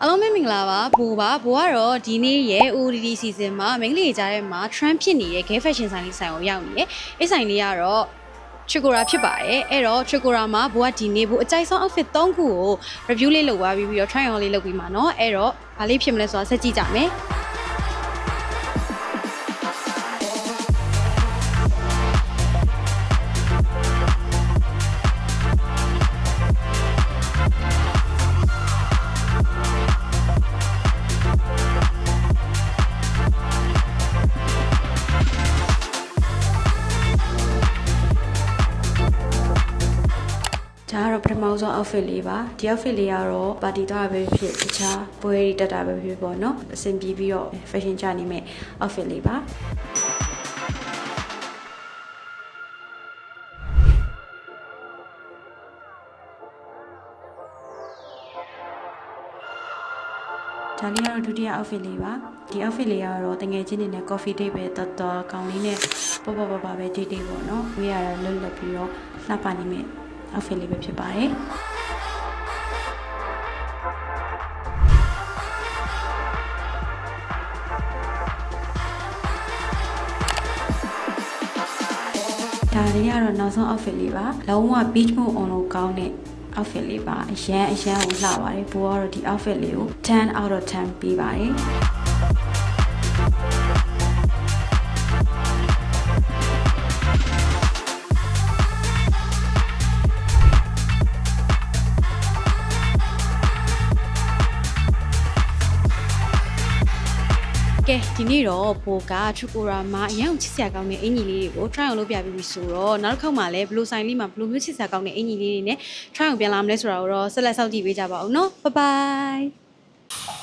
အားလုံးပဲမင်္ဂလာပါဘိုးပါဘိုးကတော့ဒီနေ့ရဲ့ ODD season မှာမိန်းကလေးကြားထဲမှာ trend ဖြစ်နေတဲ့ gay fashion ဆိုင်လေးဆိုင်ကိုရောက်နေတယ်။အဲ့ဆိုင်လေးကတော့ Chikora ဖြစ်ပါတယ်။အဲ့တော့ Chikora မှာဘိုးကဒီနေ့ဘိုးအကြိုက်ဆုံး outfit 3ခုကို review လေးလုပ်သွားပြီးပြီးတော့ try on လေးလုပ်ပြီးမှာเนาะ။အဲ့တော့ဘာလေးဖြစ်မလဲဆိုတာဆက်ကြည့်ကြမယ်။ ဒါကတော့ပထမဆုံး outfit လေးပါဒီ outfit လေးကတော့ပါတီသွားတာပဲဖြစ်ဖြစ်တခြားပွဲရီတက်တာပဲဖြစ်ဖြစ်ပေါ့နော်အဆင်ပြေပြီးတော့ fashion ချနေမဲ့ outfit လေးပါဒါလေးကတော့ဒုတိယ outfit လေးပါဒီ outfit လေးကတော့တငယ်ချင်းတွေနဲ့ coffee date ပဲတော်တော်ကောင်းလေးနဲ့ပေါ့ပေါ့ပါပါပဲ date date ပေါ့နော်ဝေးရတာလွတ်လပ်ပြီးတော့လှပနေမဲ့ outfit လေးပဲဖြစ်ပါတယ်ဒါလေးကတော့နောက်ဆုံး outfit လေးပါလုံးဝ beach mode on လို့ကောင်းတဲ့ outfit လေးပါအရန်အရန်ကိုလှပါတယ်ဘိုးကတော့ဒီ outfit လေးကို10 out of 10ပေးပါတယ် ကဲဒီနေ့တော့ပိုကချူကိုရာမှာအရင်ကချစ်စရာကောင်းတဲ့အင်ကြီးလေးတွေကို try အောင်လုပ်ပြပြီးပြီဆိုတော့နောက်တစ်ခေါက်မှလည်းဘလိုဆိုင်လေးမှာဘလိုမျိုးချစ်စရာကောင်းတဲ့အင်ကြီးလေးတွေနဲ့ try အောင်ပြန်လာမလဲဆိုတာကိုတော့ဆက်လက်စောင့်ကြည့်ပေးကြပါဦးเนาะ bye bye